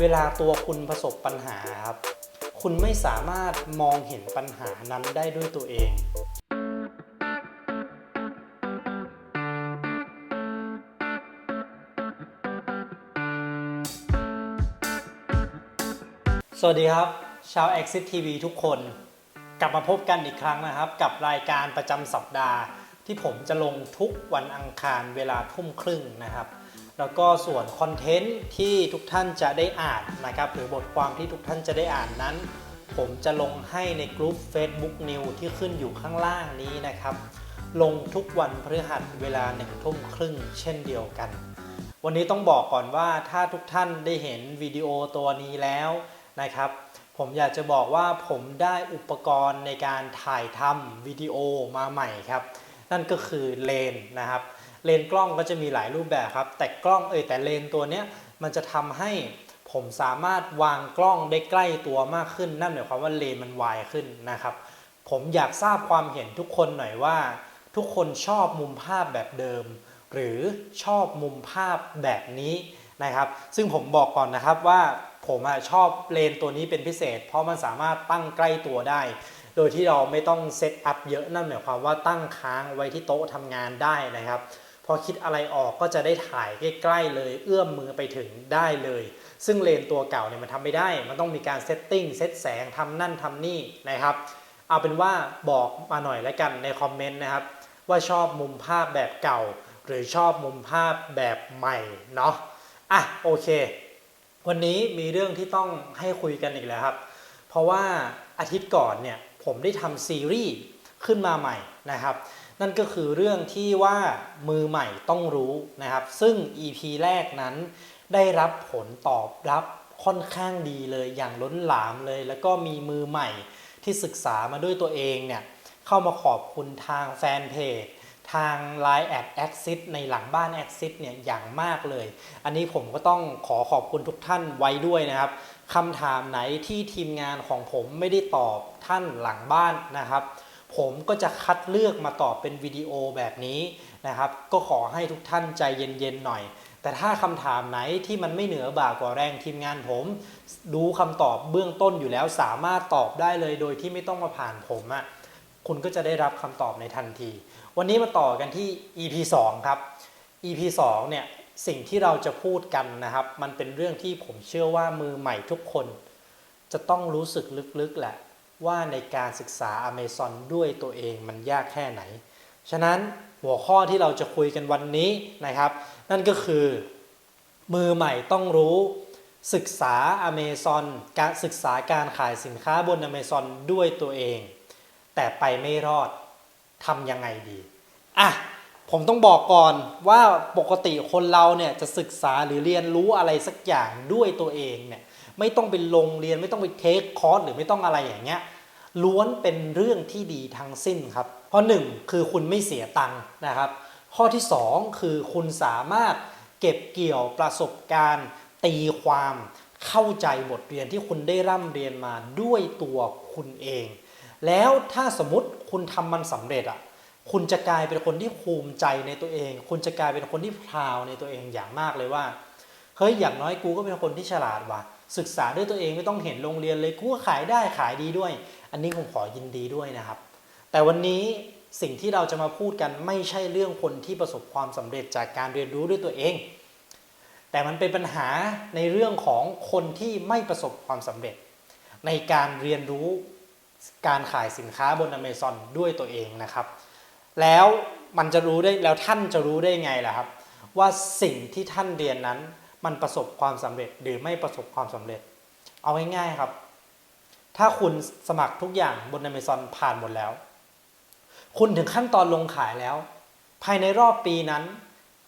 เวลาตัวคุณประสบปัญหาครับ คุณไม่สามารถมองเห็นปัญหานั้นได้ด้วยตัวเอง สวัสดีครับ ชาว Exit TV ทุกคน กลับมาพบกันอีกครั้งนะครับ กับรายการประจำสัปดาห์ ที่ผมจะลงทุกวันอังคารเวลาทุ่มครึ่งนะครับ แล้วก็ส่วนคอนเทนต์ที่ทุกท่านจะได้อ่านนะครับ หรือบทความที่ทุกท่านจะได้อ่านนั้น ผมจะลงให้ในกลุ่ม Facebook New ที่ขึ้นอยู่ข้างล่างนี้นะครับ ลงทุกวันพฤหัสเวลาหนึ่งทุ่มครึ่งเช่นเดียวกัน วันนี้ต้องบอกก่อนว่าถ้าทุกท่านได้เห็นวิดีโอตัวนี้แล้วนะครับ ผมอยากจะบอกว่าผมได้อุปกรณ์ในการถ่ายทำวิดีโอมาใหม่ครับ นั่นก็คือเลนนะครับ เลนกล้องก็จะมีหลายรูปแบบครับ แต่กล้องเอยแต่เลนตัวเนี้ยมันจะทำให้ผมสามารถวางกล้องได้ใกล้ตัวมากขึ้น นั่นหมายความว่าเลนมันวายขึ้นนะครับ ผมอยากทราบความเห็นทุกคนหน่อยว่า ทุกคนชอบมุมภาพแบบเดิม หรือชอบมุมภาพแบบนี้นะครับ ซึ่งผมบอกก่อนนะครับว่าผมอชอบเลนตัวนี้เป็นพิเศษ เพราะมันสามารถตั้งใกล้ตัวได้ โดยที่เราไม่ต้องเซตอัพเยอะนั่นหมายความว่าตั้งค้างไว้ที่โต๊ะทำงานได้นะครับ อคิดอะไรออกก็จะได้ถ่ายใกล้ๆเลย เอื้อมมือไปถึงได้เลย ซึ่งเลนตัวเก่าเนี่ยมันทำไม่ได้ มันต้องมีการเซตติ้งเซตแสงทำนั่นทำนี่นะครับ เอาเป็นว่าบอกมาหน่อยแล้วกันในคอมเมนต์นะครับ ว่าชอบมุมภาพแบบเก่า หรือชอบมุมภาพแบบใหม่เนาะอะโอเค วันนี้มีเรื่องที่ต้องให้คุยกันอีกแล้วครับ เพราะว่าอาทิตย์ก่อนเนี่ยผมได้ทำซีรีส์ขึ้นมาใหม่นะครับ นั่นก็คือเรื่องที่ว่ามือใหม่ต้องรู้นะครับ ซึ่ง EP แรกนั้นได้รับผลตอบรับค่อนข้างดีเลยอย่างล้นหลามเลย แล้วก็มีมือใหม่ที่ศึกษามาด้วยตัวเองเนี่ยเข้ามาขอบคุณทางแฟนเพจทาง Line แอด Axis ในหลังบ้าน Axis เนี่ยอย่างมากเลย อันนี้ผมก็ต้องขอขอบคุณทุกท่านไว้ด้วยนะครับคำถามไหนที่ทีมงานของผมไม่ได้ตอบท่านหลังบ้านนะครับ ผมก็จะคัดเลือกมาตอบเป็นวิดีโอแบบนี้นะครับ ก็ขอให้ทุกท่านใจเย็นๆหน่อย แต่ถ้าคำถามไหนที่มันไม่เหนือบ่ากว่าแรงทีมงานผมดูคำตอบเบื้องต้นอยู่แล้วสามารถตอบได้เลยโดยที่ไม่ต้องมาผ่านผมอะ่ะคุณก็จะได้รับคำตอบในทันที วันนี้มาต่อกันที่ EP 2 ครับ EP 2 เนี่ยสิ่งที่เราจะพูดกันนะครับ มันเป็นเรื่องที่ผมเชื่อว่ามือใหม่ทุกคน จะต้องรู้สึกลึกๆแหละ ว่าในการศึกษา Amazon ด้วยตัวเองมันยากแค่ไหน ฉะนั้นหัวข้อที่เราจะคุยกันวันนี้นะครับ นั่นก็คือมือใหม่ต้องรู้ ศึกษา Amazon การศึกษาการขายสินค้าบน Amazon ด้วยตัวเอง แต่ไปไม่รอดทำยังไงดีอะผมต้องบอกก่อนว่าปกติคนเราเนี่ยจะศึกษาหรือเรียนรู้อะไรสักอย่างด้วยตัวเองเนี่ย ไม่ต้องไปลงเรียนไม่ต้องไปเทคคอร์สหรือไม่ต้องอะไรอย่างเงี้ยล้วนเป็นเรื่องที่ดีทั้งสิ้นครับ เพราะหนึ่งคือคุณไม่เสียตังค์นะครับ ข้อที่สองคือคุณสามารถเก็บเกี่ยวประสบการณ์ ตีความเข้าใจบทเรียนที่คุณได้ร่ำเรียนมาด้วยตัวคุณเอง แล้วถ้าสมมติคุณทำมันสำเร็จอะคุณจะกลายเป็นคนที่ภูมิใจในตัวเอง คุณจะกลายเป็นคนที่พราวในตัวเองอย่างมากเลยว่า เฮ้ย อย่างน้อยกูก็เป็นคนที่ฉลาดว่ะ ศึกษาด้วยตัวเองไม่ต้องเห็นโรงเรียนเลยกูก็ขายได้ขายดีด้วย อันนี้ผมขอยินดีด้วยนะครับ แต่วันนี้สิ่งที่เราจะมาพูดกันไม่ใช่เรื่องคนที่ประสบความสำเร็จจากการเรียนรู้ด้วยตัวเอง แต่มันเป็นปัญหาในเรื่องของคนที่ไม่ประสบความสำเร็จ ในการเรียนรู้การขายสินค้าบน Amazon ด้วยตัวเองนะครับ แล้วมันจะรู้ได้แล้วท่านจะรู้ได้ไงล่ะครับ ว่าสิ่งที่ท่านเรียนนั้น มันประสบความสำเร็จหรือไม่ประสบความสำเร็จ เอาง่ายๆครับ ถ้าคุณสมัครทุกอย่างบน Amazon ผ่านหมดแล้ว คุณถึงขั้นตอนลงขายแล้ว ภายในรอบปีนั้น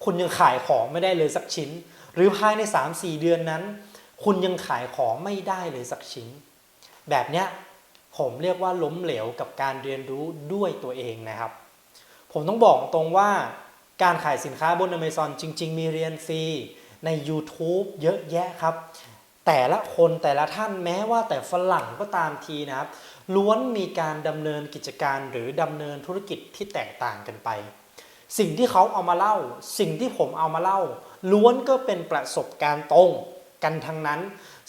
คุณยังขายของไม่ได้เลยสักชิ้น หรือภายใน 3-4 เดือนนั้น คุณยังขายของไม่ได้เลยสักชิ้น แบบเนี้ยผมเรียกว่าล้มเหลวกับการเรียนรู้ด้วยตัวเองนะครับ ผมต้องบอกตรงว่าการขายสินค้าบน Amazon จริง ๆ มีเรียนฟรี ใน YouTube เยอะแยะครับ แต่ละคนแต่ละท่านแม้ว่าแต่ฝรั่งก็ตามทีนะครับ ล้วนมีการดำเนินกิจการหรือดำเนินธุรกิจที่แตกต่างกันไป สิ่งที่เขาเอามาเล่า สิ่งที่ผมเอามาเล่า ล้วนก็เป็นประสบการณ์ตรงกันทั้งนั้น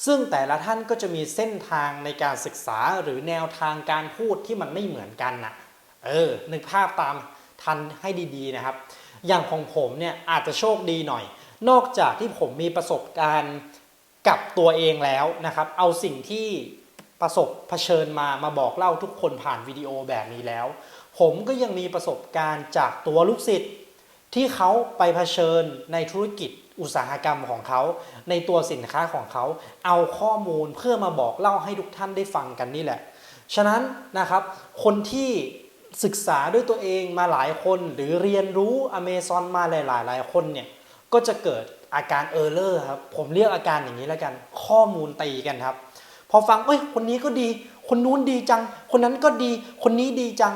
ซึ่งแต่ละท่านก็จะมีเส้นทางในการศึกษาหรือแนวทางการพูดที่มันไม่เหมือนกันน่ะเออนึกภาพตาม ทันให้ดีๆนะครับ อย่างของผมเนี่ยอาจจะโชคดีหน่อย นอกจากที่ผมมีประสบการณ์กับตัวเองแล้วนะครับ เอาสิ่งที่ประสบเผชิญมามาบอกเล่าทุกคนผ่านวิดีโอแบบนี้แล้ว ผมก็ยังมีประสบการณ์จากตัวลูกศิษย์ที่เขาไปเผชิญในธุรกิจอุตสาหกรรมของเขา ในตัวสินค้าของเขา เอาข้อมูลเพื่อมาบอกเล่าให้ทุกท่านได้ฟังกันนี่แหละ ฉะนั้นนะครับ คนที่ ศึกษาด้วยตัวเองมาหลายคนหรือเรียนรู้อเมซอนมาหลายๆหลายคนเนี่ยก็จะเกิดอาการเออร์เลอร์ครับผมเรียกอาการอย่างนี้แล้วกัน ข้อมูลตีกันครับ พอฟังเอ้ยคนนี้ก็ดี คนนู้นดีจัง คนนั้นก็ดี คนนี้ดีจัง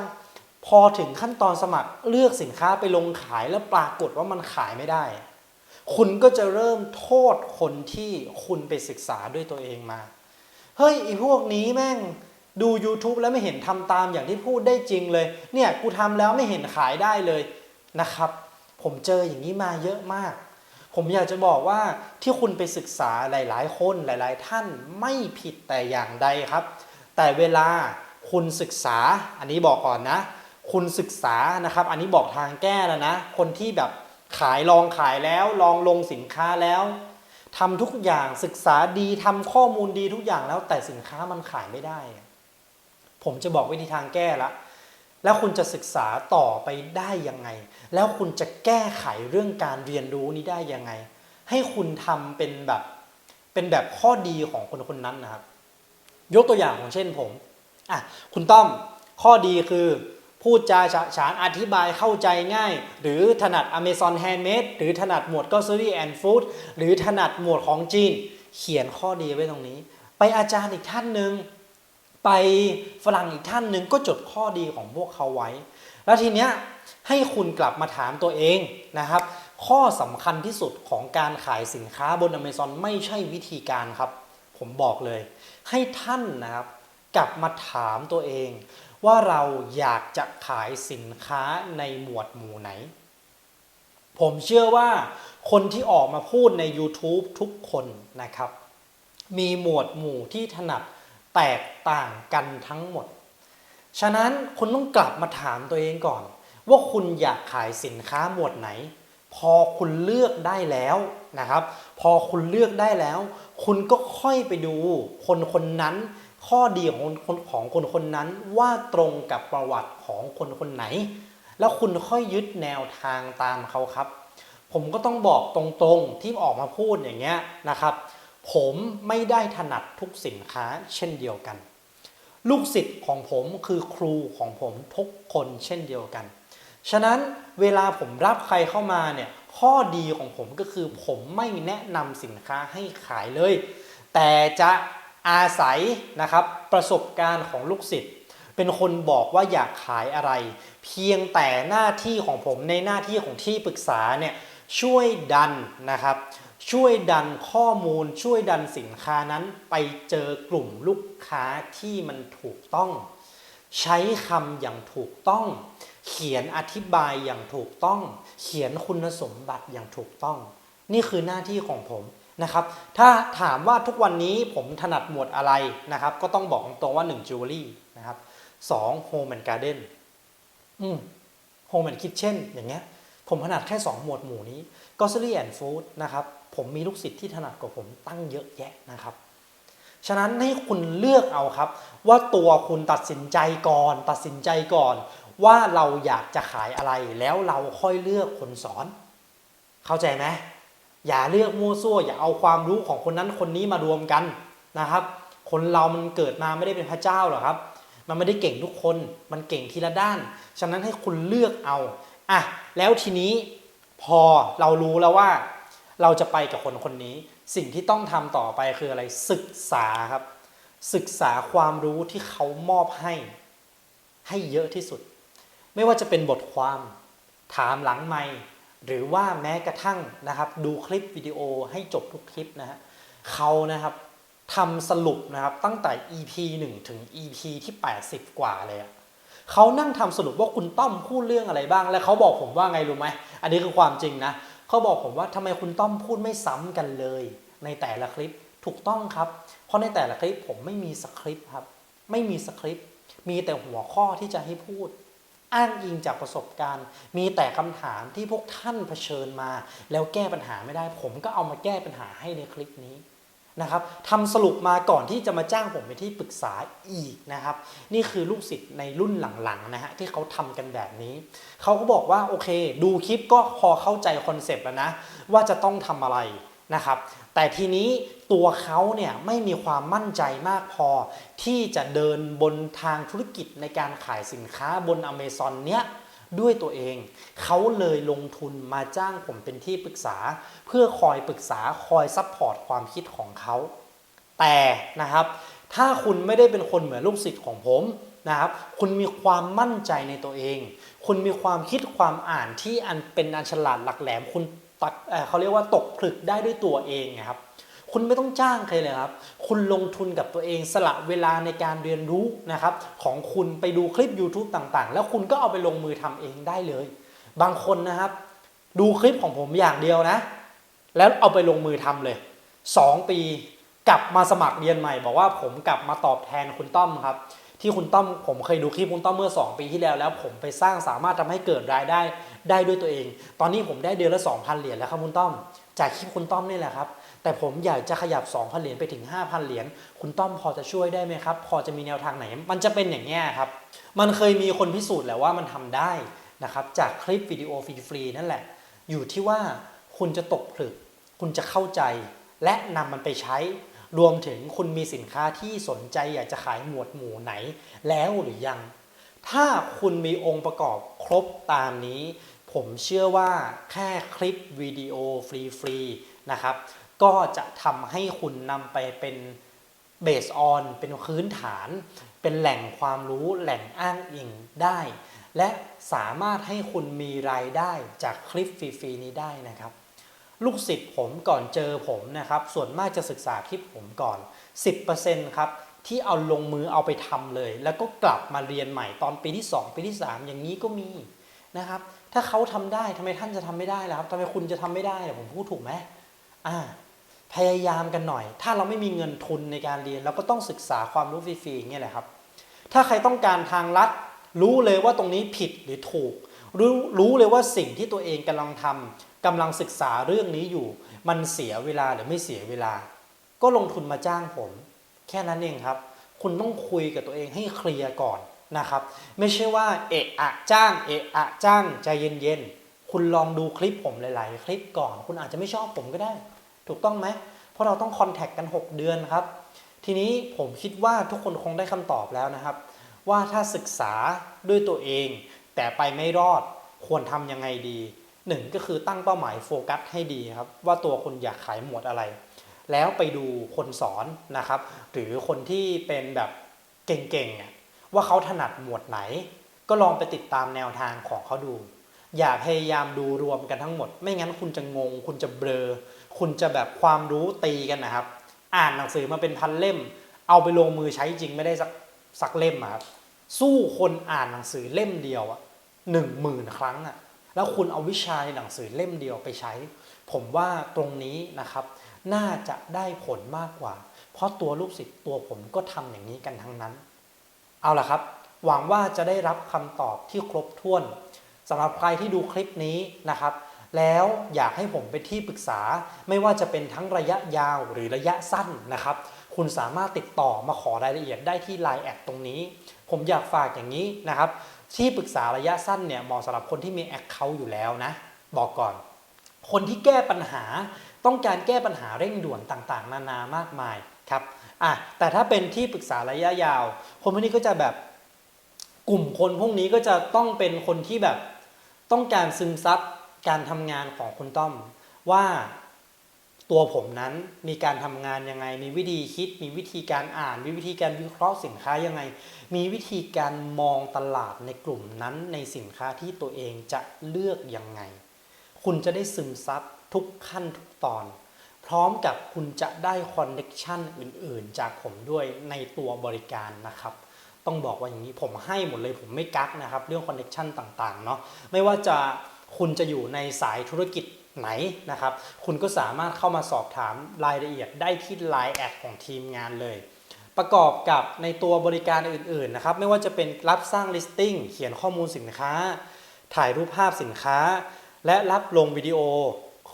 พอถึงขั้นตอนสมัครเลือกสินค้าไปลงขายแล้วปรากฏว่ามันขายไม่ได้ คุณก็จะเริ่มโทษคนที่คุณไปศึกษาด้วยตัวเองมา เฮ้ยไอีพวกนี้แม่ง ดู YouTube แล้วไม่เห็นทำตามอย่างที่พูดได้จริงเลย เนี่ยกูทำแล้วไม่เห็นขายได้เลยนะครับ ผมเจออย่างนี้มาเยอะมาก ผมอยากจะบอกว่าที่คุณไปศึกษาหลาย ๆ คนหลาย ๆ ท่านไม่ผิดแต่อย่างใดครับ แต่เวลาคุณศึกษา อันนี้บอกก่อนนะ คุณศึกษานะครับ อันนี้บอกทางแก้แล้วนะ คนที่แบบขายลองขายแล้ว ลองลงสินค้าแล้วทำทุกอย่างศึกษาดีทำข้อมูลดีทุกอย่างแล้วแต่สินค้ามันขายไม่ได้ ผมจะบอกวิธีทางแก้ละ แล้วคุณจะศึกษาต่อไปได้ยังไง แล้วคุณจะแก้ไขเรื่องการเรียนรู้นี้ได้ยังไง ให้คุณทำเป็นแบบเป็นแบบข้อดีของคนคนนั้นนะครับ ยกตัวอย่างของเช่นผมอะคุณต้อมข้อดีคือพูดจาฉะฉานอธิบายเข้าใจง่าย หรือถนัด Amazon Handmade หรือถนัดหมวด Grocery and Food หรือถนัดหมวดของจีน เขียนข้อดีไว้ตรงนี้ ไปอาจารย์อีกท่านหนึ่ง ไปฝรั่งอีกท่านหนึ่งก็จดข้อดีของพวกเขาไว้ แล้วทีเนี้ยให้คุณกลับมาถามตัวเองนะครับ ข้อสำคัญที่สุดของการขายสินค้าบน Amazon ไม่ใช่วิธีการครับ ผมบอกเลย ให้ท่านนะครับกลับมาถามตัวเอง ว่าเราอยากจะขายสินค้าในหมวดหมู่ไหน ผมเชื่อว่าคนที่ออกมาพูดใน YouTube ทุกคนนะครับ มีหมวดหมู่ที่ถนัด แตกต่างกันทั้งหมด ฉะนั้นคุณต้องกลับมาถามตัวเองก่อน ว่าคุณอยากขายสินค้าหมวดไหน พอคุณเลือกได้แล้วนะครับ พอคุณเลือกได้แล้ว คุณก็ค่อยไปดูคนคนนั้น ข้อดีของคนของคนคนนั้นว่าตรงกับประวัติของคนคนไหน แล้วคุณค่อยยึดแนวทางตามเขาครับ ผมก็ต้องบอกตรงๆที่ออกมาพูดอย่างเงี้ยนะครับ ผมไม่ได้ถนัดทุกสินค้าเช่นเดียวกัน ลูกศิษย์ของผมคือครูของผมทุกคนเช่นเดียวกัน ฉะนั้นเวลาผมรับใครเข้ามาเนี่ยข้อดีของผมก็คือผมไม่แนะนำสินค้าให้ขายเลย แต่จะอาศัยนะครับประสบการณ์ของลูกศิษย์เป็นคนบอกว่าอยากขายอะไร เพียงแต่หน้าที่ของผมในหน้าที่ของที่ปรึกษาเนี่ยช่วยดันนะครับ ช่วยดันข้อมูลช่วยดันสินค้านั้นไปเจอกลุ่มลูกค้าที่มันถูกต้อง ใช้คำอย่างถูกต้อง เขียนอธิบายอย่างถูกต้อง เขียนคุณสมบัติอย่างถูกต้อง นี่คือหน้าที่ของผมนะครับ ถ้าถามว่าทุกวันนี้ผมถนัดหมวดอะไรนะครับ ก็ต้องบอกตรงว่า1 Jewelry นะครับ2 Home and Garden อืม Home and Kitchen อย่างเงี้ยผมถนัดแค่ 2 หมวดหมู่นี้ Grocery and Food นะครับ ผมมีลูกศิษย์ที่ถนัดกว่าผมตั้งเยอะแยะนะครับ ฉะนั้นให้คุณเลือกเอาครับ ว่าตัวคุณตัดสินใจก่อน ตัดสินใจก่อน ว่าเราอยากจะขายอะไรแล้วเราค่อยเลือกคนสอน เข้าใจไหมอย่าเลือกมั่วซั่วอย่าเอาความรู้ของคนนั้นคนนี้มารวมกันนะครับ คนเรามันเกิดมาไม่ได้เป็นพระเจ้าหรอกครับ มันไม่ได้เก่งทุกคน มันเก่งทีละด้าน ฉะนั้นให้คุณเลือกเอาอะแล้วทีนี้พอเรารู้แล้วว่า เราจะไปกับคนคนนี้ สิ่งที่ต้องทำต่อไปคืออะไรศึกษาครับ ศึกษาความรู้ที่เขามอบให้ ให้เยอะที่สุด ไม่ว่าจะเป็นบทความถามหลังไม่หรือว่าแม้กระทั่งนะครับดูคลิปวิดีโอให้จบทุกคลิปนะฮะเขานะครับทำสรุปนะครับตั้งแต่ EP 1 ถึง EP ที่ 80 กว่าเลยเขานั่งทำสรุปว่าคุณต้อมพูดเรื่องอะไรบ้าง และเขาบอกผมว่าไงรู้ไหม อันนี้คือความจริงนะ เขาบอกผมว่าทำไมคุณต้อมพูดไม่ซ้ำกันเลย ในแต่ละคลิปถูกต้องครับ เพราะในแต่ละคลิปผมไม่มีสคริปต์ครับ ไม่มีสคริปต์มีแต่หัวข้อที่จะให้พูด อ้างอิงจากประสบการณ์ มีแต่คำถามที่พวกท่านเผชิญมา แล้วแก้ปัญหาไม่ได้ ผมก็เอามาแก้ปัญหาให้ในคลิปนี้ นะครับทำสรุปมาก่อนที่จะมาจ้างผมไปที่ปรึกษาอีกนะครับ นี่คือลูกศิษย์ในรุ่นหลังๆนะฮะที่เขาทำกันแบบนี้ เขาก็บอกว่าโอเค ดูคลิปก็พอเข้าใจคอนเซปต์แล้วนะ ว่าจะต้องทำอะไรนะครับ แต่ทีนี้ตัวเขาเนี่ยไม่มีความมั่นใจมากพอ ที่จะเดินบนทางธุรกิจในการขายสินค้าบนอเมซอนเนี้ย ด้วยตัวเอง เขาเลยลงทุนมาจ้างผมเป็นที่ปรึกษา เพื่อคอยปรึกษาคอยซัพพอร์ตความคิดของเขา แต่นะครับ ถ้าคุณไม่ได้เป็นคนเหมือนลูกศิษย์ของผมนะครับ คุณมีความมั่นใจในตัวเอง คุณมีความคิดความอ่านที่อันเป็นอันฉลาดหลักแหลม คุณตักเเขาเรียกว่าตกผลึกได้ด้วยตัวเองนะครับ คุณไม่ต้องจ้างใครเลยครับ คุณลงทุนกับตัวเองสละเวลาในการเรียนรู้นะครับของคุณไปดูคลิป YouTube ต่างๆ แล้วคุณก็เอาไปลงมือทำเองได้เลย บางคนนะครับ ดูคลิปของผมอย่างเดียวนะ แล้วเอาไปลงมือทำเลย 2 ปีกลับมาสมัครเรียนใหม่ บอกว่าผมกลับมาตอบแทนคุณต้อมครับ ที่คุณต้อมผมเคยดูคลิปคุณต้อมเมื่อ 2 ปีที่แล้วแล้วผมไปสร้างสามารถทำให้เกิดรายได้ได้ด้วยตัวเอง ตอนนี้ผมได้เดือนละ 2,000 เหรียญแล้วครับคุณต้อม จากคลิปคุณต้อมนี่แหละครับ แต่ผมอยากจะขยับ 2,000 เหรียญไปถึง 5,000 เหรียญคุณต้อมพอจะช่วยได้ไหมครับ พอจะมีแนวทางไหน มันจะเป็นอย่างนี้ครับ มันเคยมีคนพิสูจน์แล้วว่ามันทำได้นะครับจากคลิปวิดีโอฟรีๆนั่นแหละ อยู่ที่ว่าคุณจะตกผลึก คุณจะเข้าใจ และนำมันไปใช้ รวมถึงคุณมีสินค้าที่สนใจอยากจะขายหมวดหมู่ไหนแล้วหรือยัง ถ้าคุณมีองค์ประกอบครบตามนี้ ผมเชื่อว่าแค่คลิปวิดีโอฟรีๆนะครับ ก็จะทำให้คุณนำไปเป็นเบสออนเป็นพื้นฐาน เป็นแหล่งความรู้แหล่งอ้างอิงได้ และสามารถให้คุณมีรายได้จากคลิปฟรีๆนี้ได้นะครับ ลูกศิษย์ผมก่อนเจอผมนะครับ ส่วนมากจะศึกษาคลิปผมก่อน 10%ครับที่เอาลงมือเอาไปทำเลย แล้วก็กลับมาเรียนใหม่ตอนปีที่ 2 ปีที่ 3 อย่างนี้ก็มีนะครับ ถ้าเขาทำได้ทำไมท่านจะทำไม่ได้ล่ะครับทำไมคุณจะทำไม่ได้ล่ะผมพูดถูกไหมอ่าพยายามกันหน่อย ถ้าเราไม่มีเงินทุนในการเรียน เราก็ต้องศึกษาความรู้ฟรีๆอย่างเงี้ยแหละครับ ถ้าใครต้องการทางลัด รู้เลยว่าตรงนี้ผิดหรือถูก รู้รู้เลยว่าสิ่งที่ตัวเองกำลังทำ กำลังศึกษาเรื่องนี้อยู่ มันเสียเวลาหรือไม่เสียเวลา ก็ลงทุนมาจ้างผม แค่นั้นเองครับ คุณต้องคุยกับตัวเองให้เคลียร์ก่อนนะครับ ไม่ใช่ว่าเอะอะจ้างเอะอะจ้างใจเย็นๆ คุณลองดูคลิปผมหลาย ๆ คลิปก่อน คุณอาจจะไม่ชอบผมก็ได้ ถูกต้องไหม เพราะเราต้องคอนแทคกัน 6 เดือนครับ ทีนี้ผมคิดว่าทุกคนคงได้คำตอบแล้วนะครับ ว่าถ้าศึกษาด้วยตัวเอง แต่ไปไม่รอดควรทำยังไงดี หนึ่งก็คือตั้งเป้าหมายโฟกัสให้ดีครับ ว่าตัวคุณอยากขายหมวดอะไร แล้วไปดูคนสอนนะครับ หรือคนที่เป็นแบบเก่งๆว่าเขาถนัดหมวดไหน ก็ลองไปติดตามแนวทางของเขาดู อย่าพยายามดูรวมกันทั้งหมด ไม่งั้นคุณจะงง คุณจะเบลอ คุณจะแบบความรู้ตีกันนะครับ อ่านหนังสือมาเป็นพันเล่ม เอาไปลงมือใช้จริงไม่ได้สักสักเล่มอะครับสู้คนอ่านหนังสือเล่มเดียวอะหนึ่งหมื่นครั้งอะ แล้วคุณเอาวิชาในหนังสือเล่มเดียวไปใช้ ผมว่าตรงนี้นะครับ น่าจะได้ผลมากกว่า เพราะตัวลูกศิษย์ตัวผมก็ทำอย่างนี้กันทั้งนั้น เอาล่ะครับ หวังว่าจะได้รับคำตอบที่ครบถ้วนสำหรับใครที่ดูคลิปนี้นะครับ แล้วอยากให้ผมเป็นที่ปรึกษา ไม่ว่าจะเป็นทั้งระยะยาวหรือระยะสั้นนะครับ คุณสามารถติดต่อมาขอรายละเอียดได้ที่ Line แอดตรงนี้ ผมอยากฝากอย่างนี้นะครับ ที่ปรึกษาระยะสั้นเนี่ยเหมาะสำหรับคนที่มีแอคเคาท์อยู่แล้วนะ บอกก่อน คนที่แก้ปัญหาต้องการแก้ปัญหาเร่งด่วนต่างๆ นานามากมายครับอะแต่ถ้าเป็นที่ปรึกษาระยะยาว คนพวกนี้ก็จะแบบกลุ่มคนพวกนี้ก็จะต้องเป็นคนที่แบบต้องการซึมซับการทำงานของคุณต้อมว่า ตัวผมนั้นมีการทำงานยังไง มีวิธีคิด มีวิธีการอ่าน มีวิธีการวิเคราะห์สินค้ายังไง มีวิธีการมองตลาดในกลุ่มนั้นในสินค้าที่ตัวเองจะเลือกยังไง คุณจะได้ซึมซับทุกขั้นทุกตอน พร้อมกับคุณจะได้คอนเน็ชันอื่นๆ จากผมด้วยในตัวบริการนะครับต้องบอกว่าอย่างนี้ผมให้หมดเลยผมไม่กักนะครับ เรื่องคอนเน็ชันต่างๆเนาะไม่ว่าจะคุณจะอยู่ในสายธุรกิจ ไหนนะครับ คุณก็สามารถเข้ามาสอบถามรายละเอียดได้ที่ Line แอดของทีมงานเลย ประกอบกับในตัวบริการอื่นๆนะครับ ไม่ว่าจะเป็นรับสร้าง listing เขียนข้อมูลสินค้า ถ่ายรูปภาพสินค้า และรับลงวิดีโอ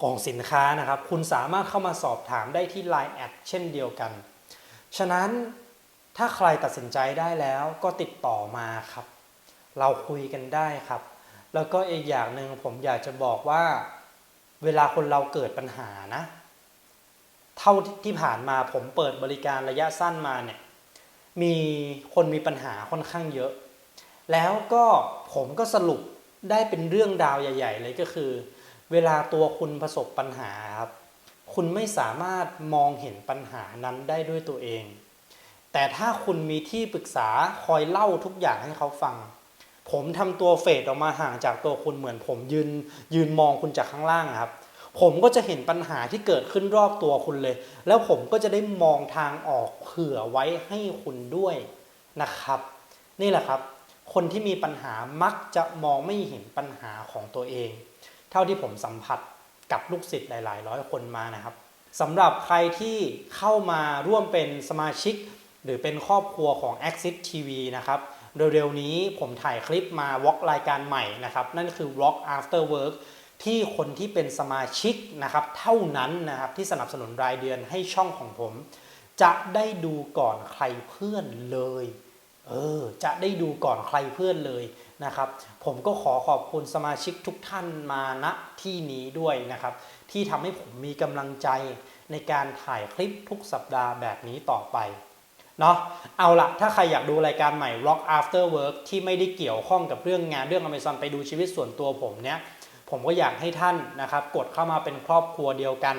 ของสินค้านะครับ คุณสามารถเข้ามาสอบถามได้ที่ Line แอดเช่นเดียวกัน ฉะนั้นถ้าใครตัดสินใจได้แล้วก็ติดต่อมาครับ เราคุยกันได้ครับ แล้วก็อีกอย่างหนึ่งผมอยากจะบอกว่า เวลาคนเราเกิดปัญหานะ เท่าที่ผ่านมาผมเปิดบริการระยะสั้นมาเนี่ย มีคนมีปัญหาค่อนข้างเยอะ แล้วก็ผมก็สรุปได้เป็นเรื่องดาวใหญ่ ๆ เลยก็คือ เวลาตัวคุณประสบปัญหาครับ คุณไม่สามารถมองเห็นปัญหานั้นได้ด้วยตัวเอง แต่ถ้าคุณมีที่ปรึกษาคอยเล่าทุกอย่างให้เขาฟัง ผมทำตัวเฟดออกมาห่างจากตัวคุณเหมือน ผมยืนยืนมองคุณจากข้างล่างครับ ผมก็จะเห็นปัญหาที่เกิดขึ้นรอบตัวคุณเลย แล้วผมก็จะได้มองทางออกเผื่อไว้ให้คุณด้วยนะครับ นี่แหละครับ คนที่มีปัญหามักจะมองไม่เห็นปัญหาของตัวเอง เท่าที่ผมสัมผัสกับลูกศิษย์หลาย ๆ ร้อยคนมานะครับสำหรับใครที่เข้ามาร่วมเป็นสมาชิก หรือเป็นครอบครัวของ Axis TV นะครับ เร็วๆนี้ผมถ่ายคลิปมาวอล์กรายการใหม่นะครับ นั่นคือ Vlog After Work ที่คนที่เป็นสมาชิกนะครับเท่านั้นนะครับที่สนับสนุนรายเดือนให้ช่องของผม จะได้ดูก่อนใครเพื่อนเลยเออจะได้ดูก่อนใครเพื่อนเลยนะครับ ผมก็ขอขอบคุณสมาชิกทุกท่านมาณที่นี้ด้วยนะครับ ที่ทำให้ผมมีกำลังใจในการถ่ายคลิปทุกสัปดาห์แบบนี้ต่อไป เนาะเอาละถ้าใครอยากดูรายการใหม่ Rock After Work ที่ไม่ได้เกี่ยวข้องกับเรื่องงานเรื่อง Amazon ไปดูชีวิตส่วนตัวผมเนี้ยผมก็อยากให้ท่านนะครับกดเข้ามาเป็นครอบครัวเดียวกัน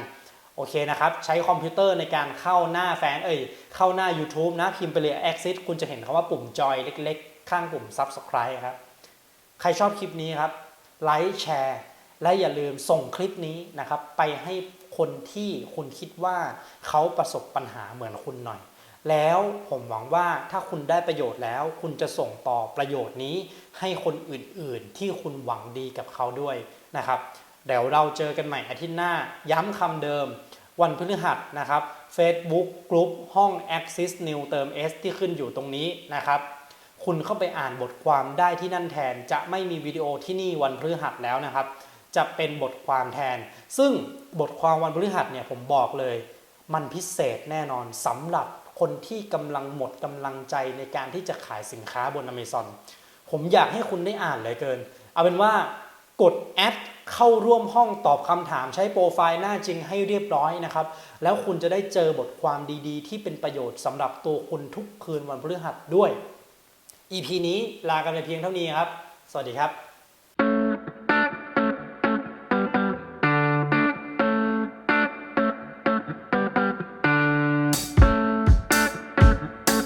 โอเคนะครับ ใช้คอมพิวเตอร์ในการเข้าหน้าแฟนเอ้ยเข้าหน้า YouTube นะ พิมพ์ไปเลย Exit คุณจะเห็นคำว่าปุ่มจอยเล็กๆ ข้างปุ่ม Subscribe ครับ ใครชอบคลิปนี้ครับไลค์แชร์และอย่าลืมส่งคลิปนี้นะครับ ไปให้คนที่คุณคิดว่าเขาประสบปัญหาเหมือนคุณหน่อย แล้วผมหวังว่าถ้าคุณได้ประโยชน์แล้ว คุณจะส่งต่อประโยชน์นี้ให้คนอื่นๆ ที่คุณหวังดีกับเขาด้วยนะครับ เดี๋ยวเราเจอกันใหม่อาทิตย์หน้า ย้ำคำเดิม วันพฤหัสนะครับ Facebook กลุ่มห้อง Axis New เติม S ที่ขึ้นอยู่ตรงนี้นะครับ คุณเข้าไปอ่านบทความได้ที่นั่นแทน จะไม่มีวิดีโอที่นี่วันพฤหัสแล้วนะครับ จะเป็นบทความแทน ซึ่งบทความวันพฤหัสเนี่ยผมบอกเลย มันพิเศษแน่นอนสำหรับ คนที่กำลังหมดกำลังใจในการที่จะขายสินค้าบน Amazon ผมอยากให้คุณได้อ่านเลยเกิน เอาเป็นว่ากดแอดเข้าร่วมห้องตอบคำถามใช้โปรไฟล์หน้าจริงให้เรียบร้อยนะครับ แล้วคุณจะได้เจอบทความดีๆ ที่เป็นประโยชน์สำหรับตัวคุณทุกคืนวันพฤหัสด้วย EP นี้ลากันไปเพียงเท่านี้ครับ สวัสดีครับ